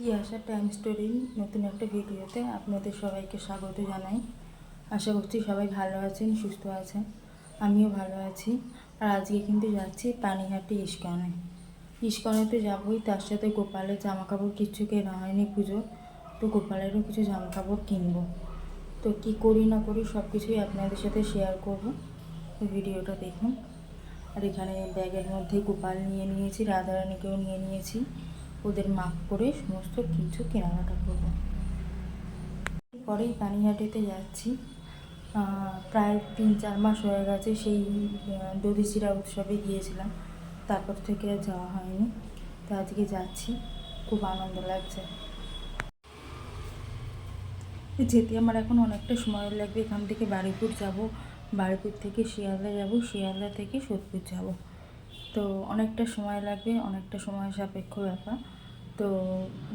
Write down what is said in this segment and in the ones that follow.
Tiyasha time story নতুন একটা ভিডিওতে আপনাদের সবাইকে স্বাগত জানাই। আশা করছি সবাই ভালো আছেন, সুস্থ আছেন, আমিও ভালো আছি। আর আজকে কিন্তু যাচ্ছি পানিহাটি ইস্কনে। ইস্কনে তো যাবোই, তার সাথে গোপালের জামা কাপড় কিচ্ছু কেনা হয়নি পুজো। তো গোপালেরও কিছু জামা কাপড় কিনবো। তো কী করি না করি সব কিছুই আপনাদের সাথে শেয়ার করব। ভিডিওটা দেখুন। আর এখানে ব্যাগের মধ্যে গোপাল নিয়ে নিয়েছি, রাধারানীকেও নিয়ে নিয়েছি। ওদের মাপ করে সমস্ত কিছু কেনাকাটা করব। পরেই পানিহাটিতে যাচ্ছি। প্রায় তিন চার মাস হয়ে গেছে সেই দধিচিরা উৎসবে গিয়েছিলাম। তারপর থেকে আর যাওয়া হয়নি। তো আজকে যাচ্ছি। খুব আনন্দ লাগছে। যেতে আমার এখন অনেকটা সময় লাগবে। এখান থেকে বারুইপুর যাব। বারুইপুর থেকে শিয়ালদা যাব। শিয়ালদা থেকে সোদপুর যাব। তো অনেকটা সময় লাগবে, অনেকটা সময় সাপেক্ষ ব্যাপার। তো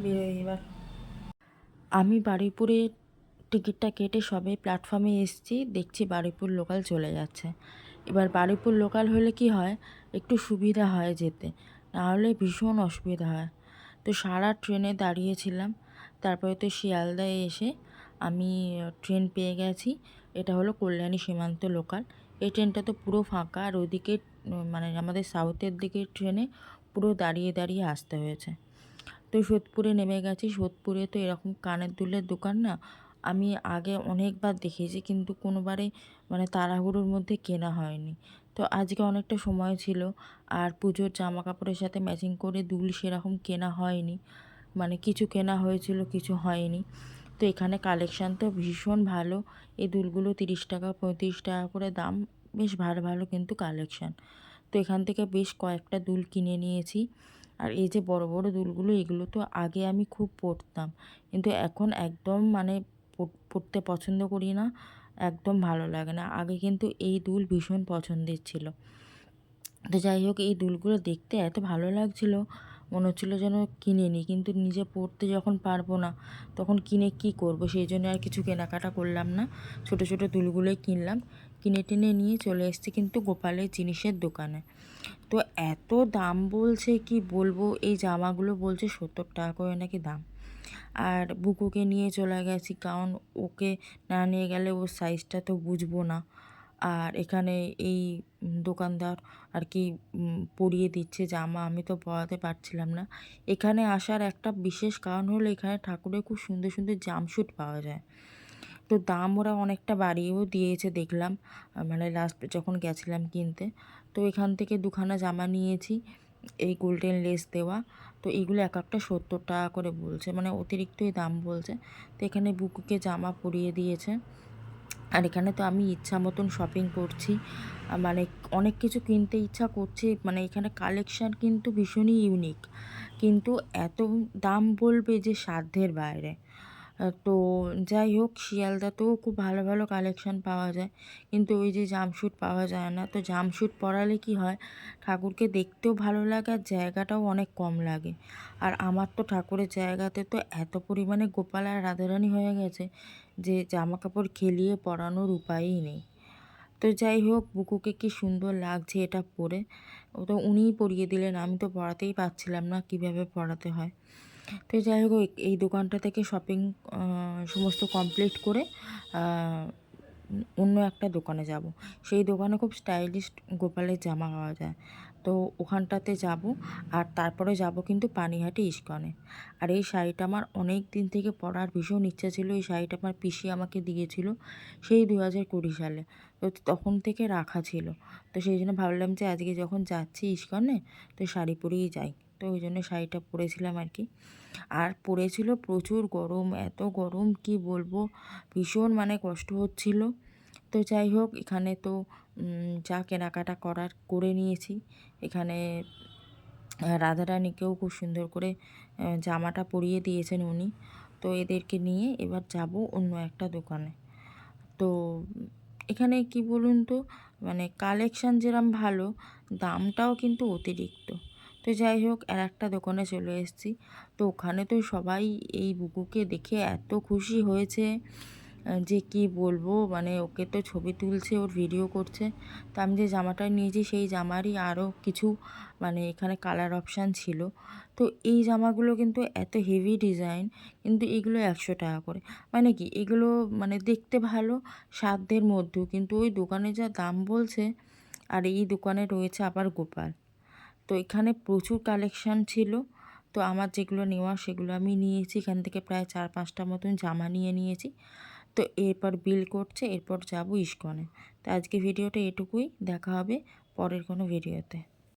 বেরোই এবার। আমি বারুইপুরে টিকিটটা কেটে সবে প্ল্যাটফর্মে এসেছি, দেখছি বারুইপুর লোকাল চলে যাচ্ছে। এবার বারুইপুর লোকাল হলে কি হয়? একটু সুবিধা হয় যেতে নাহলে ভীষণ অসুবিধা হয়। তো সারা ট্রেনে দাঁড়িয়েছিলাম, তারপরে তো শিয়ালদায় এসে আমি ট্রেন পেয়ে গেছি। এটা হলো কল্যাণী সীমান্ত লোকাল এই ট্রেনটা তো পুরো ফাঁকা আর ওদিকে মানে আমাদের সাউথের দিকের ট্রেনে পুরো দাঁড়িয়ে দাঁড়িয়ে আসতে হয়েছে। তো সোদপুরে নেমে গেছি। সোদপুরে তো এরকম কানের দুলের দোকান না, আমি আগে অনেকবার দেখেছি কিন্তু কোনোবারে মানে তাড়াহুড়োর মধ্যে কেনা হয়নি। তো আজকে অনেকটা সময় ছিল আর পুজোর জামা কাপড়ের সাথে ম্যাচিং করে দুল সেরকম কেনা হয়নি। মানে কিছু কেনা হয়েছিল, কিছু হয়নি। তো এখানে কালেকশান তো ভীষণ ভালো। এই দুলগুলো তিরিশ টাকা, পঁয়ত্রিশ টাকা করে দাম। বেশ ভালো ভালো কিন্তু কালেকশান তো এখান থেকে বেশ কয়েকটা দুল কিনে নিয়েছি। আর এই যে বড় বড় দুলগুলো, এগুলো তো আগে আমি খুব পরতাম। কিন্তু এখন একদম মানে পর- পরতে পছন্দ করি না। একদম ভালো লাগে না। আগে কিন্তু এই দুল ভীষণ পছন্দের ছিল। তো যাই হোক, এই দুলগুলো দেখতে এত ভালো লাগছিল। মনে হচ্ছিল যেন কিনে নিই কিন্তু নিজে পরতে যখন পারব না, তখন কিনে কি করব? সেই জন্য আর কিছু কেনাকাটা করলাম না। ছোট ছোট দুলগুলোই কিনলাম, কিনে টেনে নিয়ে চলে এসেছি কিন্তু গোপালের জিনিসের দোকানে। তো এত দাম বলছে, কি বলব? এই জামাগুলো বলছে সত্তর টাকা করে নাকি দাম। আর বুকুকে নিয়ে চলে গেছি, কারণ ওকে না নিয়ে গেলে ওর সাইজটা তো বুঝব না। আর এখানে এই দোকানদার আর কি পরিয়ে দিচ্ছে জামা, আমি তো পরাতে পারছিলাম না। এখানে আসার একটা বিশেষ কারণ হলো এখানে ঠাকুরের খুব সুন্দর সুন্দর জামশুট পাওয়া যায়। তো দাম ওরা অনেকটা বাড়িয়েও দিয়েছে দেখলাম মানে লাস্ট যখন গেছিলাম কিনতে। তো এখান থেকে দুখানা জামা নিয়েছি, এই গোল্ডেন লেস দেওয়া। তো এইগুলো এক একটা সত্তর টাকা করে বলছে মানে অতিরিক্তই দাম বলছে। তো এখানে বুকুকে জামা পরিয়ে দিয়েছে। আর এখানে তো আমি ইচ্ছা মতন শপিং করছি। মানে অনেক কিছু কিনতে ইচ্ছা করছে। মানে এখানে কালেকশান কিন্তু ভীষণই ইউনিক কিন্তু এত দাম বলবে যে সাধ্যের বাইরে। তো যাই হোক, শিয়ালদাতেও খুব ভালো ভালো কালেকশান পাওয়া যায়। কিন্তু ওই যে জামশুট পাওয়া যায় না। তো জামশুট পরালে কি হয়? ঠাকুরকে দেখতেও ভালো লাগে আর জায়গাটাও অনেক কম লাগে। আর আমার তো ঠাকুরের জায়গাতে তো এত পরিমাণে গোপাল আর রাধারানী হয়ে গেছে। যে জামা কাপড় খেলিয়ে পরানোর উপায়ই নেই। তো যাই হোক, বুকুকে কি সুন্দর লাগছে এটা পরে। ও তো উনিই পরিয়ে দিলেন, আমি তো পড়াতেই পারছিলাম না কীভাবে পড়াতে হয়। তো যাই হোক, এই- দোকানটা থেকে শপিং সমস্ত কমপ্লিট করে অন্য একটা দোকানে যাব। সেই দোকানে খুব স্টাইলিশ গোপালের জামা পাওয়া যায়। তো ওখানটাতে যাব আর তারপরে যাব কিন্তু পানিহাটি ইস্কনে। আর এই শাড়িটা আমার অনেক দিন থেকে পরার ভীষণ ইচ্ছা ছিল। এই শাড়িটা আমার পিসি আমাকে দিয়েছিল সেই দু হাজার কুড়ি সালে। তো তখন থেকে রাখা ছিল। তো সেই জন্য ভাবলাম যে আজকে যখন যাচ্ছি ইস্কনে, তো শাড়ি পরেই যাই। তো ওই জন্য শাড়িটা পরেছিলাম আর কি। আর পড়েছিল প্রচুর গরম, এত গরম কি বলব? ভীষণ মানে কষ্ট হচ্ছিল। তো যাই হোক, এখানে তো যা কেনাকাটা করার করে নিয়েছি। এখানে রাধারানীকেও খুব সুন্দর করে জামাটা পরিয়ে দিয়েছেন উনি। তো এদেরকে নিয়ে এবার যাব অন্য একটা দোকানে। তো, এখানে কি বলুন তো? মানে কালেকশান যেরম ভালো, দামটাও কিন্তু অতিরিক্ত। তো যাই হোক, আর একটা দোকানে চলে এসেছি। তো ওখানে তো সবাই এই বুকুকে দেখে এত খুশি হয়েছে যে কি বলব? মানে ওকে তো ছবি তুলছে, ওর ভিডিও করছে। তো আমি যে জামাটা নিয়েছি, সেই জামারই আরও কিছু মানে এখানে কালার অপশান ছিল। তো এই জামাগুলো কিন্তু এত হেভি ডিজাইন কিন্তু এগুলো একশো টাকা করে। মানে কি, এগুলো মানে দেখতে ভালো, সাধ্যের মধ্যেও। কিন্তু ওই দোকানে যা দাম বলছে, আর এই দোকানে রয়েছে আবার গোপাল। তো এখানে প্রচুর কালেকশান ছিল। তো আমার যেগুলো নেওয়া সেগুলো আমি নিয়েছি। এখান থেকে প্রায় চার পাঁচটা মতন জামা নিয়ে নিয়েছি। তো এরপর বিল করছে, এরপর যাব ইস্কনে। তো আজকে ভিডিওটা এটুকুই। দেখা হবে পরের কোনো ভিডিওতে